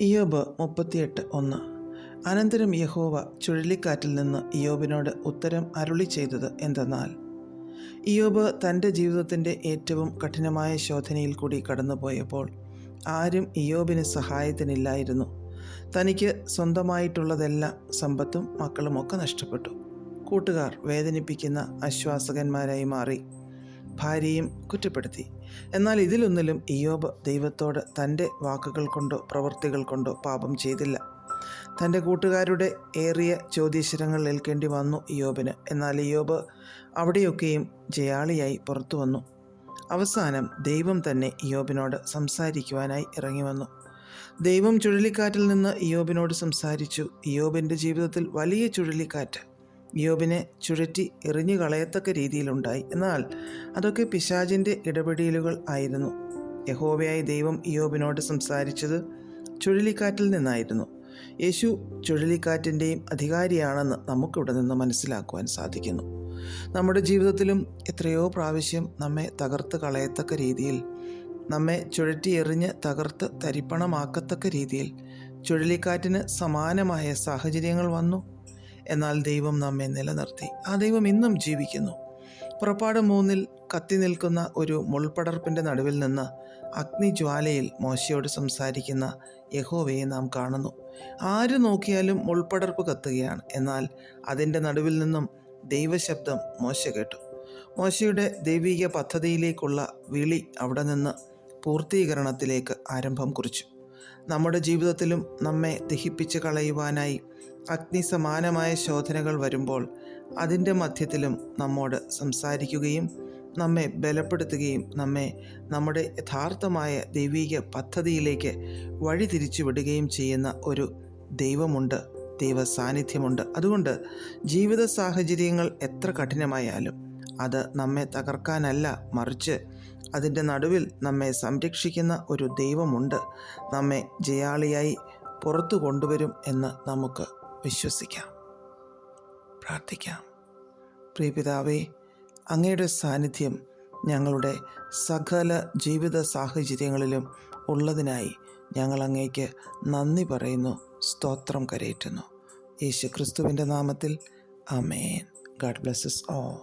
ഇയോബ് മുപ്പത്തിയെട്ട് ഒന്ന്. അനന്തരം യഹോവ ചുഴലിക്കാറ്റിൽ നിന്ന് ഇയോബിനോട് ഉത്തരം അരുളി ചെയ്തത് എന്തെന്നാൽ ഇയോബ് തന്റെ ജീവിതത്തിന്റെ ഏറ്റവും കഠിനമായ ശോധനയിൽ കൂടി കടന്നുപോയപ്പോൾ ആരും ഇയോബിന് സഹായത്തിനില്ലായിരുന്നു. തനിക്ക് സ്വന്തമായിട്ടുള്ളതെല്ലാം സമ്പത്തും മക്കളുമൊക്കെ നഷ്ടപ്പെട്ടു. കൂട്ടുകാർ വേദനിപ്പിക്കുന്ന ആശ്വാസകന്മാരായി മാറി. ഭാര്യയും കുറ്റപ്പെടുത്തി. എന്നാൽ ഇതിലൊന്നിലും ഇയോബ് ദൈവത്തോട് തന്റെ വാക്കുകൾ കൊണ്ടോ പ്രവൃത്തികൾ കൊണ്ടോ പാപം ചെയ്തില്ല. തന്റെ കൂട്ടുകാരുടെ ഏറിയ ചോദ്യശരങ്ങൾ ഏൽക്കേണ്ടി വന്നു ഇയോബിന് എന്നാൽ ഇയോബ് അവിടെയൊക്കെയും ജയാളിയായി പുറത്തു വന്നു. അവസാനം ദൈവം തന്നെ ഇയോബിനോട് സംസാരിക്കുവാനായി ഇറങ്ങി വന്നു. ദൈവം ചുഴലിക്കാറ്റിൽ നിന്ന് ഇയോബിനോട് സംസാരിച്ചു. ഇയോബിന്റെ ജീവിതത്തിൽ വലിയ ചുഴലിക്കാറ്റ് ഇയോബിനെ ചുഴറ്റി എറിഞ്ഞു കളയത്തക്ക രീതിയിലുണ്ടായി. എന്നാൽ അതൊക്കെ പിശാചിന്റെ ഇടപെടലുകൾ ആയിരുന്നു. യഹോവയായ ദൈവം യോബിനോട് സംസാരിച്ചത് ചുഴലിക്കാറ്റിൽ നിന്നായിരുന്നു. യേശു ചുഴലിക്കാറ്റിന്റെയും അധികാരിയാണെന്ന് നമുക്കിവിടെ നിന്ന് മനസ്സിലാക്കുവാൻ സാധിക്കുന്നു. നമ്മുടെ ജീവിതത്തിലും എത്രയോ പ്രാവശ്യം നമ്മെ തകർത്ത് കളയത്തക്ക രീതിയിൽ നമ്മെ ചുഴറ്റി എറിഞ്ഞ് തകർത്ത് തരിപ്പണമാക്കത്തക്ക രീതിയിൽ ചുഴലിക്കാറ്റിന് സമാനമായ സാഹചര്യങ്ങൾ വന്നു. എന്നാൽ ദൈവം നമ്മെ നിലനിർത്തി. ആ ദൈവം ഇന്നും ജീവിക്കുന്നു. പുറപ്പാട് മൂന്നിൽ കത്തി നിൽക്കുന്ന ഒരു മുൾപടർപ്പിന്റെ നടുവിൽ നിന്ന് അഗ്നിജ്വാലയിൽ മോശയോട് സംസാരിക്കുന്ന യഹോവയെ നാം കാണുന്നു. ആര് നോക്കിയാലും മുൾപടർപ്പ് കത്തുകയാണ്. എന്നാൽ അതിന്റെ നടുവിൽ നിന്നും ദൈവശബ്ദം മോശ കേട്ടു. മോശയുടെ ദൈവിക പദ്ധതിയിലേക്കുള്ള വിളി അവിടെ നിന്ന് പൂർത്തീകരണത്തിലേക്ക് ആരംഭം കുറിച്ചു. നമ്മുടെ ജീവിതത്തിലും നമ്മെ ദഹിപ്പിച്ച് കളയുവാനായി അഗ്നിസമാനമായ ശോധനകൾ വരുമ്പോൾ അതിന്റെ മധ്യത്തിലും നമ്മോട് സംസാരിക്കുകയും നമ്മെ ബലപ്പെടുത്തുകയും നമ്മെ നമ്മുടെ യഥാർത്ഥമായ ദൈവിക പദ്ധതിയിലേക്ക് വഴിതിരിച്ചു വിടുകയും ചെയ്യുന്ന ഒരു ദൈവമുണ്ട് ദൈവ സാന്നിധ്യമുണ്ട് അതുകൊണ്ട് ജീവിത സാഹചര്യങ്ങൾ എത്ര കഠിനമായാലും അത് നമ്മെ തകർക്കാനല്ല മറിച്ച് അതിന്റെ നടുവിൽ നമ്മെ സംരക്ഷിക്കുന്ന ഒരു ദൈവമുണ്ട്. നമ്മെ ജയാളിയായി പുറത്തു കൊണ്ടുവരും എന്ന് നമുക്ക് വിശ്വസിക്കാം. പ്രാർത്ഥിക്കാം. പ്രിയപിതാവേ അങ്ങയുടെ സാന്നിധ്യം ഞങ്ങളുടെ സകല ജീവിത സാഹചര്യങ്ങളിലും ഉള്ളതിനായി ഞങ്ങൾ അങ്ങേക്ക് നന്ദി പറയുന്നു സ്തോത്രം കരയറ്റുന്നു. യേശു ക്രിസ്തുവിന്റെ നാമത്തിൽ അമേൻ ഗാഡ് ബ്ലെസ്സസ് ഓ